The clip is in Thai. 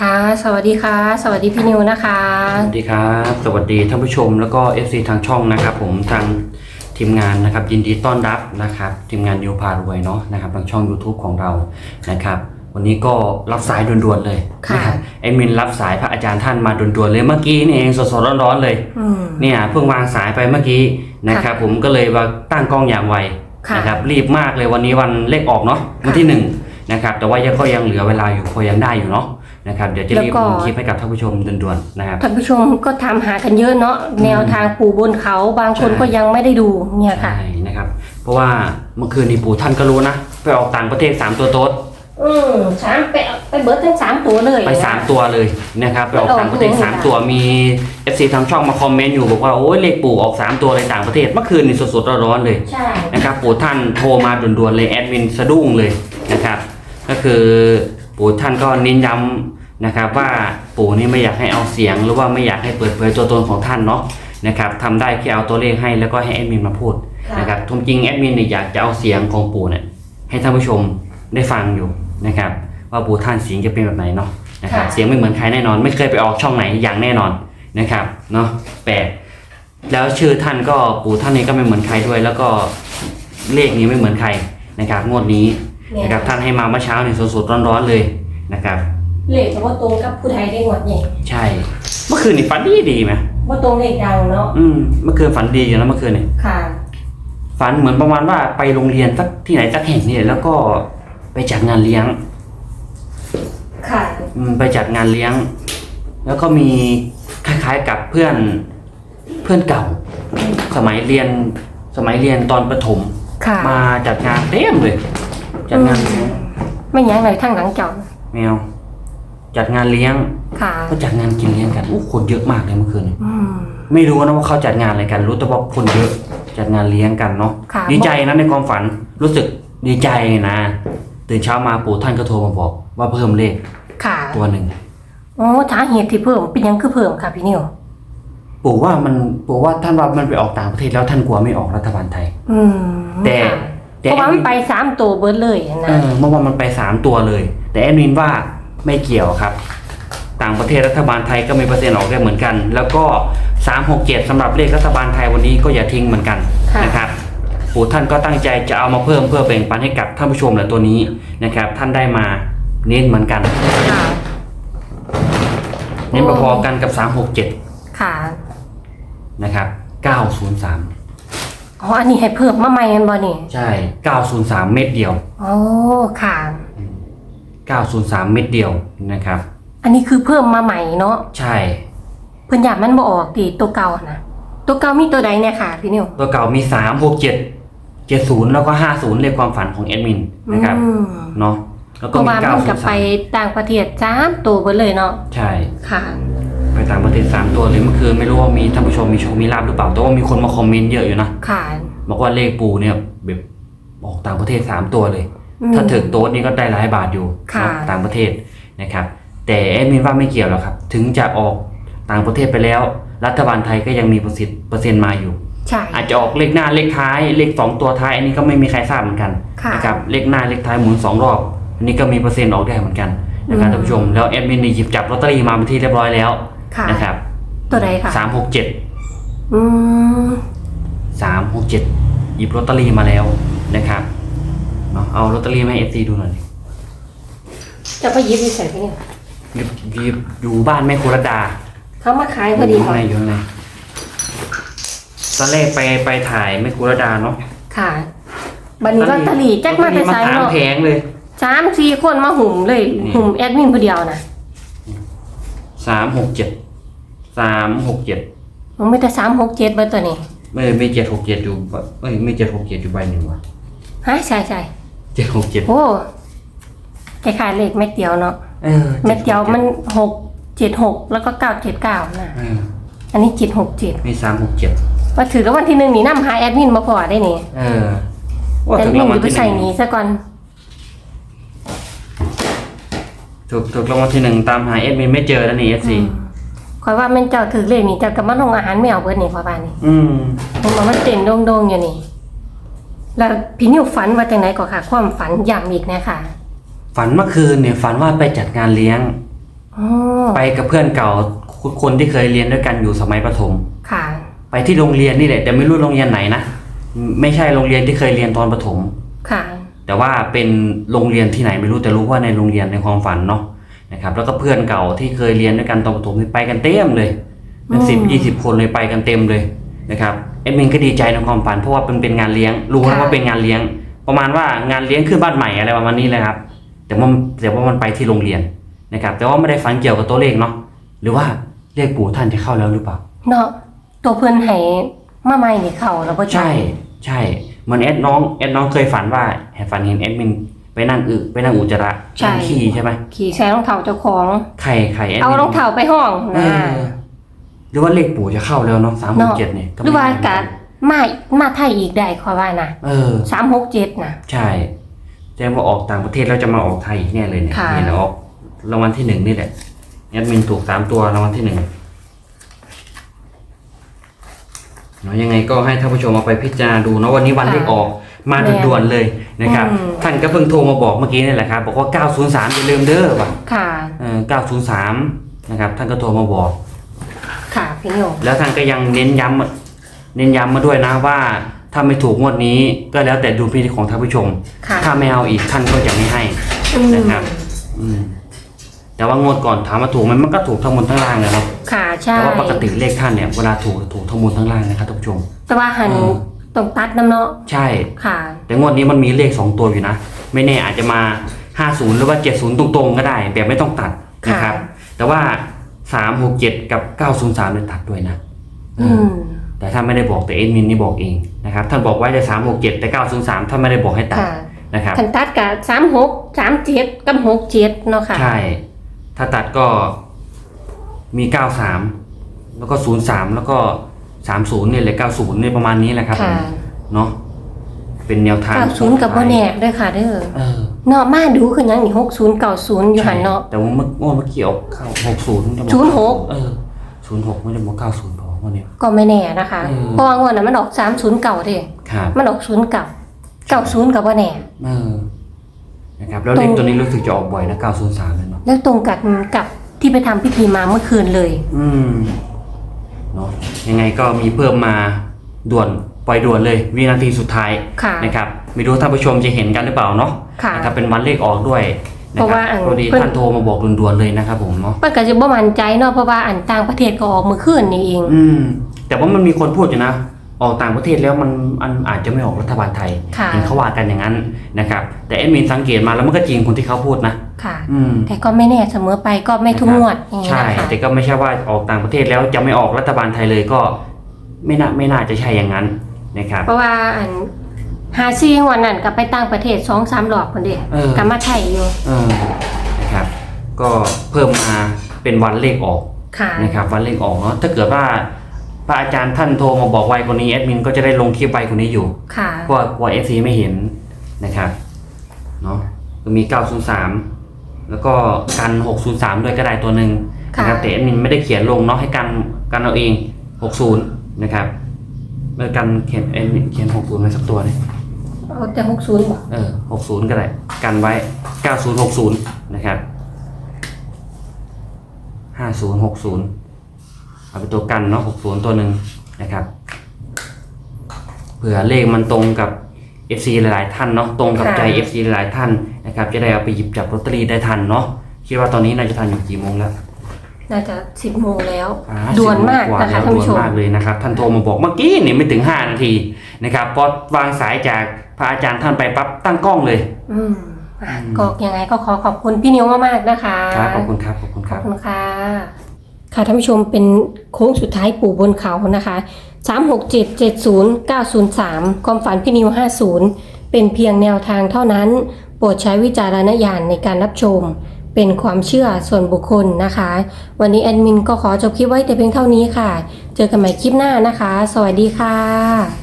ค่ะ สวัสดีค่ะ สวัสดีพี่นิวนะคะ สวัสดีครับ สวัสดีท่านผู้ชมแล้วก็ FC ทางช่องนะครับ ผมทางทีมงานนะครับ ยินดีต้อนรับนะครับทีมงานยูพารวยเนาะนะครับทางช่อง YouTube ของเรานะครับ วันนี้ก็รับสายด่วนๆเลยค่ะนะครับแอดมินรับสายพระอาจารย์ท่านมาด่วนๆเลยเมื่อกี้นี่เองสดๆร้อนๆเลยอืม เนี่ยเพิ่งวางสายไปเมื่อกี้นะครับ ผมก็เลยว่าตั้งกล้องอย่างไว ค่ะ นะครับรีบมากเลยวันนี้วันเลขออกเนาะวันที่หนึ่งนะครับแต่ว่ายังก็ยังเหลือเวลาอยู่พอยังได้อยู่เนาะ นะครับเดี๋ยวจะรีบแล้วก็ ลงคลิปให้กับท่านผู้ชมด่วนๆนะครับ ท่านผู้ชมก็ทำหากันเยอะเนาะแนวทางปู่บนเขาบางคนใช่ ก็ยังไม่ได้ดูเนี่ยค่ะ ใช่นะครับ เพราะว่าเมื่อคืนนี้ปู่ท่านก็รู้นะ ไปออกต่างประเทศ 3 ตัวโต๊ดอืมสามไปไปเบิร์ดทั้งสามตัวเลยไป 3 ตัวเลยนะครับไปออกต่างประเทศไปออก3ตัวมี FC ทางช่องมาคอมเมนต์อยู่บอกว่าโอ้ยเลขปู่ออก 3 ตัวเลยต่างประเทศเมื่อคืนนี้สดๆร้อนๆเลย ใช่ นะครับปู่ท่านโทรมาด่วนๆเลยแอดมินสะดุ้งเลยนะครับ ก็คือ ปู่ท่านก็เน้นย้ำนะครับ ว่าปู่นี่ไม่อยากให้เอาเสียง หรือว่าไม่อยากให้เปิดเผยตัวตนของท่านเนาะนะครับทำได้แค่เอาตัวเลขให้แล้วก็ให้แอดมินมาพูดค่ะนะครับทุกจริงแอดมินเนี่ยอยากจะเอาเสียงของปู่เนี่ยให้ท่านผู้ชมได้ฟังอยู่นะครับว่าปู่ท่านเสียงจะเป็นแบบไหนเนาะนะครับค่ะเสียงไม่เหมือนใครแน่นอน ไม่เคยไปออกช่องไหนอย่างแน่นอนนะครับเนาะแปลกแล้วชื่อท่านก็ปู่ท่านนี้ก็ไม่เหมือนใครด้วย แล้วก็เลขนี้ไม่เหมือนใครนะครับงวดนี้เนี่ยนะครับท่านให้มาเมื่อเช้านี่สดๆร้อนๆเลยนะครับเลขแต่ว่าตรงกับผู้ไทยได้หมดเนี่ยใช่ เมื่อคืนนี่ฝันดีดีไหมว่าตรงเลขดังเนาะอืมเมื่อคืนฝันดีอยู่นะเมื่อคืนนี่ค่ะฝันเหมือนประมาณว่าไปโรงเรียนสักที่ไหนสักแห่งนี่แหละแล้วก็ไปจัดงานเลี้ยง ค่ะอืมไปจัดงานเลี้ยง แล้วก็มีคล้ายๆกับเพื่อนเพื่อนเก่า สมัยเรียนสมัยเรียนตอนประถมค่ะมาจัดงานเต็มเลย จัดงานเลี้ยงไม่ยั้งเลยทั้งหลังเจ้าแมว จัดงานเลี้ยงค่ะก็จัดงานกินเลี้ยงกันอู้คนเยอะมากเลยเมื่อคืนนี้อืม ไม่รู้นะว่าเขาจัดงานอะไรกัน รู้แต่ว่าคนเยอะจัดงานเลี้ยงกันเนาะค่ะ ดีใจนะในความฝันรู้สึกดีใจนะตื่นเช้ามาปู่ท่านก็โทรมาบอก ว่าเพิ่มเลขค่ะตัวหนึ่งโอ้สาเหตุที่เพิ่มเป็นหยังคือเพิ่มค่ะพี่นิวปู่ว่ามันปู่ว่าท่านว่ามันไปออกต่างประเทศแล้วท่านกลัวไม่ออกรัฐบาลไทย อืมแต่ค่ะแต่ เพราะว่ามันไปสามตัวเบิร์ดเลยเอนะอเมื่อวานมันไปสามตัวเลย แต่แอดมินว่าไม่เกี่ยวครับ ต่างประเทศรัฐบาลไทยก็มีเปอร์เซ็นต์ออกได้เหมือนกัน แล้วก็สามหกเจ็ดสำหรับเลขรัฐบาลไทยวันนี้ก็อย่าทิ้งเหมือนกันค่ะนะครับปู่ท่านก็ตั้งใจจะเอามาเพิ่มเพื่อแบ่งปันให้กับท่านผู้ชมแหละตัวนี้นะครับ ท่านได้มาเน้นเหมือนกันค่ะเน้นพอๆกันกับสามหกเจ็ดค่ะนะครับเก้าศูนย์สาม อ๋ออันนี้ให้เพิ่มมาใหม่กันบ่นี่ใช่เก้าศูนย์สามเม็ดเดียวโอ้ค่ะเก้าศูนย์สามเม็ดเดียวนะครับ อันนี้คือเพิ่มมาใหม่เนาะใช่ เพิ่นอยากมันบ่ออกตีตัวเก่านะตัวเก่ามีตัวใดเนี่ยค่ะพี่นิวตัวเก่ามีสามหกเจ็ดเจ็ดศูนย์แล้วก็ห้าศูนย์เลขความฝันของแอดมินนะครับอืมเนาะแล้วเพก็ราะมีว่าเก้ามันศูกับนย์ไปสามต่างประเทศสามตัวเบิดเลยเนาะใช่ ค่ะ ไปต่างประเทศสามตัวเลยเมื่อคืนไม่รู้ว่ามีท่านผู้ชมมีโชคมีลาบหรือเปล่าแต่ว่ามีคนมาคอมเมนต์เยอะอยู่นะค่ะบอกว่าเลขปูเนี่ยแบบออกต่างประเทศสามตัวเลยอืมถ้าถึงโต๊ะนี่ก็ได้หลายบาทอยู่ค่ะเนาะต่างประเทศนะครับ แต่แอดมินว่าไม่เกี่ยวหรอกครับ ถึงจะออกต่างประเทศไปแล้ว รัฐบาลไทยก็ยังมีเปอร์เซ็นต์เปอร์เซ็นต์มาอยู่ใช่อาจจะออกเลขหน้าเลขท้ายเลขสองตัวท้ายอันนี้ก็ไม่มีใครทราบเหมือนกันค่ะนะครับเลขหน้าเลขท้ายหมุนสองรอบอันนี้ก็มีเปอร์เซ็นต์ออกได้เหมือนกันนะครับอืมท่านผู้ชมแล้วแอดมินนี่หยิบจับลอตเตอรี่มาเป็นที่เรียบร้อยแล้ว ค่ะ นะครับตัวใดค่ะสามหกเจ็ดอืมสามหกเจ็ดหยิบลอตเตอรี่มาแล้วนะครับเนาะเอาลอตเตอรี่มาให้เอฟซีดูหน่อยดิจะไปหยิบอยู่ใส่พี่นิวหยิบหยิบอยู่บ้านแม่ครูรดา เขามาขายพอดีอยู่ข้างค่ะในอยู่ข้างในตอนแรกไปไปถ่ายแม่ครูรดาเนาะค่ะบัดนี้ลอตเตอรี่แจ็คมาแต่มาไซสามเนาะแผงเลย สามสี่คนมาหุ่มเลยนี่ หุ่มแอดมินผู้เดียวนะ สามหกเจ็ดสามหกเจ็ดมันไม่แต่สามหกเจ็ดเบอร์ตัวนี้ไม่ไม่เจ็ดหกเจ็ดอยู่บเอ้ยไม่เจ็ดหกเจ็ดอยู่ใบหนึ่งวะฮะใช่ใช่เจ็ดหกเจ็ดโอ้คล้ายๆเลขเม็ดเดียวเนาะเออเม็ดเดียวมันหกเจ็ดหกแล้วก็เก้าเจ็ดเก้านะเอออันนี้เจ็ดหกเจ็ดมีสามหกเจ็ดมาถือแล้ววันที่หนึ่งนี่นำหาแอดมินมาพอได้นี่เออว่าแอดถูกมินรางอวัลยู่ไปที่หใส่นึ่งนี้ซะก่อน ถูกถูกรางวัลที่หนึ่งตามหาเอ็ดมินไม่เจอแล้วนี่เอฟซีคอยว่าแม่นเจ้าถือเลขนี่เจ้ากับมาลงอาหารไม่เอาเบิดนี่พอบ้านนี่อืมมันบอกมันเต้นโด่งๆอยู่นี่ แล้วพี่นิวฝันว่าจังไหนก็ค่ะ ความฝันย้ำอีกนะค่ะฝันเมื่อคืนเนี่ยฝันว่าไปจัดงานเลี้ยง อ๋อไปกับเพื่อนเก่าคนที่เคยเรียนด้วยกันอยู่สมัยประถม ค่ะ ไปที่โรงเรียนนี่แหละแต่ไม่รู้โรงเรียนไหนนะไม่ใช่โรงเรียนที่เคยเรียนตอนประถม ค่ะ แต่ว่าเป็นโรงเรียนที่ไหนไม่รู้แต่รู้ว่าในโรงเรียนในความฝันเนาะนะครับ แล้วก็เพื่อนเก่าที่เคยเรียนด้วยกันตอนประถมนี่ไปกันเต็มเลย เป็นสิบอืมยี่สิบคนเลยไปกันเต็มเลยนะครับเอ็ดมินก็ดีใจในความฝันเพราะว่าเป็นเป็นงานเลี้ยง รู้นะค่ะว่าเป็นงานเลี้ยง ประมาณว่างานเลี้ยงขึ้นบ้านใหม่อะไรประมาณนี้เลยครับ แต่ว่าแต่ว่ามันไปที่โรงเรียนนะครับ แต่ว่าไม่ได้ฝันเกี่ยวกับตัวเลขเนาะหรือว่าเลขปู่ท่านจะเข้าแล้วหรือเปล่าเนาะตัวเพื่อนให้มาใหม่นี่เข้าแล้วบ่ใช่ใช่เห มือนแอดน้องแอดน้องเคยฝันว่าเห็นฝันเห็นแอดมินไปนั่งอึไปนั่งอุจจาระนั่งขี้ใช่ไหมขี่แซงรองเท้าเจ้าของไข่ไข่แอดมินเอารองเท้าไปห้องเอนะอหรือว่าเลขปู่จะเข้าแล้วเนาะสามหกเนาะเจ็ดเนี่ยหรือว่ากะมามาไทยอีกได้ขอว่านะเออ367นะ ใช่แจ้งว่าออกต่างประเทศแล้วจะมาออกไทยอีกแน่เลยเนี่ยค่ะเนี่ยนะออกรางวัลที่หนึ่งนี่แหละแอดมินถูกสามตัวรางวัลที่หนึ่ง เนาะยังไงก็ให้ท่านผู้ชมเอาไปพิจารณาดูเนาะวันนี้วันเลขออกมาด่วนๆเลยนะครับท่านก็เพิ่งโทรมาบอกเมื่อกี้นี่แหละครับ บอกว่า 903อย่าลืมเด้อว่ะค่ะ เออ903 นะครับ ท่านก็โทรมาบอก ค่ะพี่โยแล้วท่านก็ยังเน้นย้ำเน้นย้ำมาด้วยนะว่า ถ้าไม่ถูกงวดนี้ก็แล้วแต่ดูพิธีของท่านผู้ชม ค่ะถ้าไม่เอาอีกท่านก็จะไม่ให้ อืมนะครับ อืม แต่ว่างวดก่อนถามว่าถูกไหมมันก็ถูกทั้งบนทั้งล่างเลยเนาะค่ะใช่แต่ว่าปกติเลขท่านเนี่ยเวลาถูกถูกทั้งบนทั้งล่างนะครับท่านผู้ชม แต่ว่าหันเออตรงตัดน้ำเนาะใช่ ค่ะ แต่งวดนี้มันมีเลขสองตัวอยู่นะ ไม่แน่อาจจะมา 50 หรือว่า 70 ตรงๆ ก็ได้ แบบไม่ต้องตัดนะครับค่ะแต่ว่า 367 กับ 903เนี่ยตัดด้วยนะอืมแต่ถ้าไม่ได้บอกแต่เอ็นมินนี่บอกเองนะครับ ท่านบอกไว้แต่367 แต่ 903 ท่านไม่ได้บอกให้ตัดค่ะนะครับคันตัดกับสามหกสามเจ็ดกับหกเจ็ดเนาะค่ะ ใช่ ถ้าตัดก็มี 93 แล้วก็ 03 แล้วก็ 30เนี่ยเลย90เนี่ยประมาณนี้แหละครับค่ะเนาะเป็นแนวทางเก้าศูนย์กับบ่แน่ด้วยค่ะเด้อเออเนาะมาดูคือหยังนี่หกศูนย์เก้าศูนย์อยู่หันเนาะแต่ว่าเมื่อเมื่อกี้เอาเข้าหกศูนย์ศูนย์หกเออศูนย์หกไม่ได้บอกเก้าศูนย์พอวันนี้ ก็ไม่แน่นะคะอืม เพราะว่างวดนั้นมันออกสามศูนย์เก่าเด้ครับมันออกศูนย์เก่าเก้าศูนย์กับบ่แน่ เออ นะครับแล้วเลขตรงตัวนี้รู้สึกจะออกบ่อยนะเก้าศูนย์สามเลยเนาะแล้วตรงกันกับที่ไปทำพิธีมาเมื่อคืนเลย อืมเนาะยังไงก็มีเพิ่มมาด่วนปล่อยด่วนเลยวินาทีสุดท้ายค่ะนะครับไม่รู้ท่านผู้ชมจะเห็นกันหรือเปล่าเนาะค่ะนะครับเป็นวันเลขออกด้วยนะเพราะครัว่าอัน พอดีเพิ่นท่านโทรมาบอกด่วนๆเลยนะครับผมเนาะมันก็จะบ่มั่นใจเนาะเพราะว่าอันต่างประเทศก็ออกเมื่อคืนนี่เอง อืมแต่ว่ามันมีคนพูดอยู่นะ ออกต่างประเทศแล้วมันมันอาจจะไม่ออกรัฐบาลไทยค่ะเห็นเขาว่ากันอย่างนั้นนะครับแต่แอดมินสังเกตมาแล้วมันก็จริงคนที่เขาพูดนะค่ะอืมแต่ก็ไม่แน่เสมอไปก็ไม่ทุกงวดอย่างนี้ใช่นะคะแต่ก็ไม่ใช่ว่าออกต่างประเทศแล้วจะไม่ออกรัฐบาลไทยเลยก็ไม่น่าไม่น่าจะใช่อย่างนั้นนะครับเพราะว่าอันหาซีงวันนั้นก็ไปต่างประเทศสองสามรอบคนเดียวเออกลับมาไทยอยู่เออนะครับ ก็เพิ่มมาเป็นวันเลขออกค่ะนะครับวันเลขออกเนาะถ้าเกิดว่าพ ระอาจารย์ท่านโทรมาบอกไวกว่านี้แอดมินก็จะได้ลงคลิปไวกว่านี้อยู่ค่ะ เพราะว่ากลัวเอฟซีไม่เห็นนะครับเนาะก็มี 903 แล้วก็กัน 603 ด้วยก็ได้ตัวหนึ่งนะครับค่ะแต่แอดมินไม่ได้เขียนลงเนาะให้กันกันเอาเอง 60 นะครับเมื่อกันเขียนแอดมินเขียน 60ไว้สักตัวหนึงเอาแต่หกศูนย์บอกเออ60ก็ได้ กันไว้9060นะครับ5060 เอาเป็นตัวกันเนาะ60ตัวหนึ่งนะครับเผื่อเลขมันตรงกับ FC หลายๆท่านเนาะตรงกับใจ FC หลายๆท่านนะครับ จะได้เอาไปหยิบจับลอตเตอรี่ได้ทันเนาะคิดว่าตอนนี้น่าจะทันอยู่กี่โมงแล้วน่าจะสิบโมงแล้วอ่าด่วนมาก10โงนะคะแล้วท่านผู้ชมด่วนมากเลยนะครับท่านโทรมาบอกเมื่อกี้นี่ไม่ถึง 5 นาทีนะครับพอวางสายจากพระอาจารย์ท่านไปปั๊บตั้งกล้องเลย อืมอะก็ยังไงก็ขอขอบคุณพี่นิวมากๆนะคะ ครับขอบคุณครับขอบคุณคขอรับบ คุณค่ะ ค่ะท่านผู้ชมเป็นโค้งสุดท้ายปู่บนเขานะคะ36770903ความฝันพี่นิว50เป็นเพียงแนวทางเท่านั้น โปรดใช้วิจารณญาณในการรับชม เป็นความเชื่อส่วนบุคคลนะคะ วันนี้แอดมินก็ขอจบคลิปไว้แต่เพียงเท่านี้ค่ะ เจอกันใหม่คลิปหน้านะคะ สวัสดีค่ะ